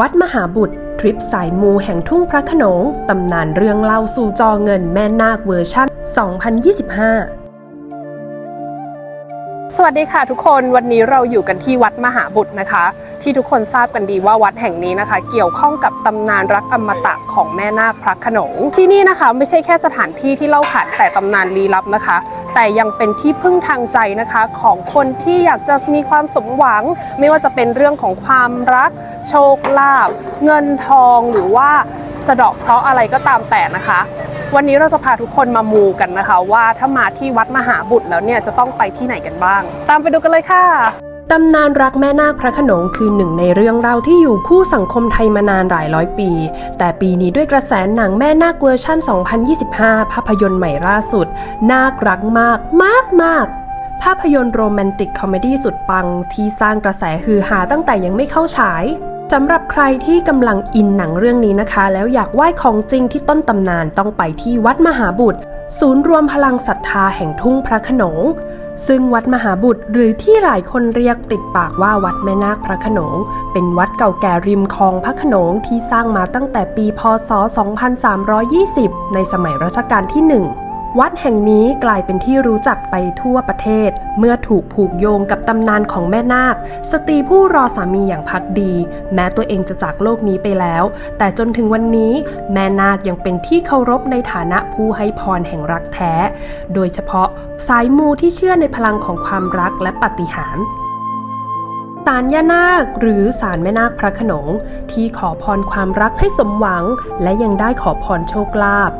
วัดมหาบุตร ทริปสายมูแห่งทุ่งพระขนง ตำนานเรื่องเล่าสู่จอเงินแม่นาคเวอร์ชั่น 2025 สวัสดีค่ะทุกคนวันนี้เราอยู่กันที่วัดมหาบุตรนะคะ ที่ทุกคนทราบกันดีว่าวัดแห่งนี้นะคะ เกี่ยวข้องกับตำนานรักอมตะของแม่นาคพระขนง ที่นี่นะคะไม่ใช่แค่สถานที่ที่เล่าขานแต่ตำนานลี้ลับนะคะ แต่ยังเป็นที่พึ่งทางใจนะคะของคนที่อยากจะมีความสมหวัง ไม่ว่าจะเป็นเรื่องของความรัก โชคลาภเงินทองหรือว่าสะดอกเคราะห์อะไรก็ตามแต่นะคะ วันนี้เราจะพาทุกคนมามูกันนะคะ ว่าถ้ามาที่วัดมหาบุตรแล้วเนี่ยจะต้องไปที่ไหนกันบ้าง ตามไปดูกันเลยค่ะ ตำนานรักแม่นาคพระขนงคือหนึ่งในเรื่องเล่าที่อยู่คู่สังคมไทยมานานหลายร้อยปี แต่ปีนี้ด้วยกระแสหนังแม่นาคเวอร์ชัน2025 ภาพยนตร์ใหม่ล่าสุด นาครักมากมากมากภาพยนตร์โรแมนติกคอมเมดี้สุดปังที่สร้างกระแสฮือฮาตั้งแต่ยังไม่เข้าฉายสำหรับใครที่กำลังอินหนังเรื่องนี้นะคะ แล้วอยากไหว้ของจริงที่ต้นตำนานต้องไปที่วัดมหาบุตร ศูนย์รวมพลังศรัทธาแห่งทุ่งพระขนง ซึ่งวัดมหาบุตรหรือที่หลายคนเรียกติดปากว่าวัดแม่นาคพระขนง เป็นวัดเก่าแก่ริมคลองพระขนงที่สร้างมาตั้งแต่ปีพศ 2320 ในสมัยรัชกาลที่ 1 วัดแห่งนี้กลายเป็นที่รู้จักไปทั่วประเทศ เมื่อถูกผูกโยงกับตำนานของแม่นาค สตรีผู้รอสามีอย่างพักดี แม้ตัวเองจะจากโลกนี้ไปแล้ว แต่จนถึงวันนี้ แม่นาคยังเป็นที่เคารพในฐานะผู้ให้พรแห่งรักแท้ โดยเฉพาะสายมูที่เชื่อในพลังของความรักและปฏิหารศาลย่านาคหรือศาลแม่นาคพระขนง ที่ขอพรความรักให้สมหวัง และยังได้ขอพรโชคลาภ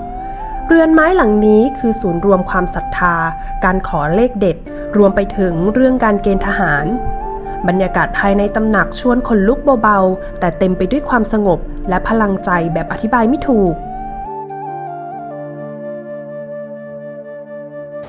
เรือนไม้หลังนี้คือศูนย์รวมความศรัทธา การขอเลขเด็ด รวมไปถึงเรื่องการเกณฑ์ทหาร บรรยากาศภายในตำหนักชวนขนลุกเบาๆ แต่เต็มไปด้วยความสงบและพลังใจแบบอธิบายไม่ถูก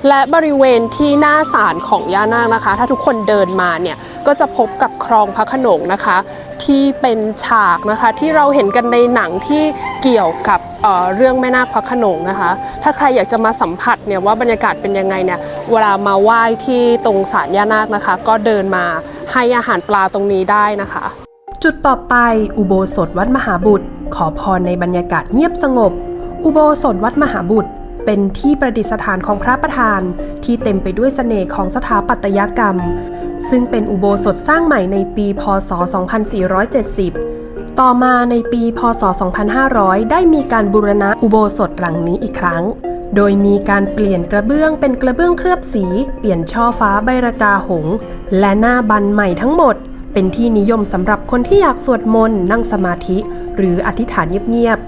และบริเวณที่หน้าศาลของย่านาคนะคะ ถ้าทุกคนเดินมาเนี่ย ก็จะพบกับคลองพระขนงนะคะ ที่เป็นฉากนะคะที่เราเห็นกันในหนังที่ เกี่ยวกับเเรื่องแม่นาคพระขนงนะคะ ถ้าใครอยากจะมาสัมผัสเนี่ยว่าบรรยากาศเป็นยังไงเนี่ยเวลามาไหว้ที่ตรงศาลย่านาคนะคะ ก็เดินมาให้อาหารปลาตรงนี้ได้นะคะ จุดต่อไปอุโบสถวัดมหาบุตร ขอพรในบรรยากาศเงียบสงบ อุโบสถวัดมหาบุตร เป็นที่ประดิษฐานของพระประธาน ที่เต็มไปด้วยเสน่ห์ของสถาปัตยกรรม ซึ่งเป็นอุโบสถสร้างใหม่ในปี พศ 2470 ต่อมาในปีพศ 2500 ได้มีการบูรณะอุโบสถหลังนี้อีกครั้ง โดยมีการเปลี่ยนกระเบื้องเป็นกระเบื้องเคลือบสี เปลี่ยนช่อฟ้าใบระกาหง และหน้าบันใหม่ทั้งหมด เป็นที่นิยมสำหรับคนที่อยากสวดมนต์นั่งสมาธิ หรืออธิษฐานเงียบ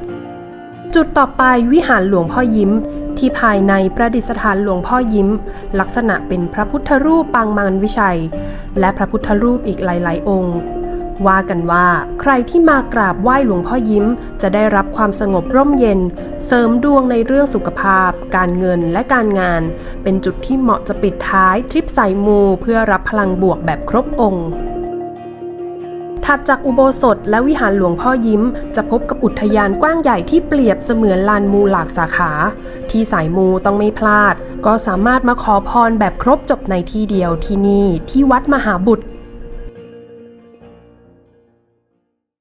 ๆ จุดต่อไปวิหารหลวงพ่อยิ้มที่ภายในประดิษฐานหลวงพ่อยิ้ม ลักษณะเป็นพระพุทธรูปปางมารวิชัย และพระพุทธรูปอีกหลาย ๆ องค์ ว่ากันว่าใครที่มากราบไหว้หลวงพ่อยิ้ม จะได้รับความสงบร่มเย็น เสริมดวงในเรื่องสุขภาพ การเงินและการงาน เป็นจุดที่เหมาะจะปิดท้ายทริปสายมูเพื่อรับพลังบวกแบบครบองค์ถัดจากอุโบสถและวิหารหลวงพ่อยิ้ม จะพบกับอุทยานกว้างใหญ่ที่เปรียบเสมือนลานมูหลากสาขา ที่สายมูต้องไม่พลาด ก็สามารถมาขอพรแบบครบจบในที่เดียวที่นี่ที่วัดมหาบุตร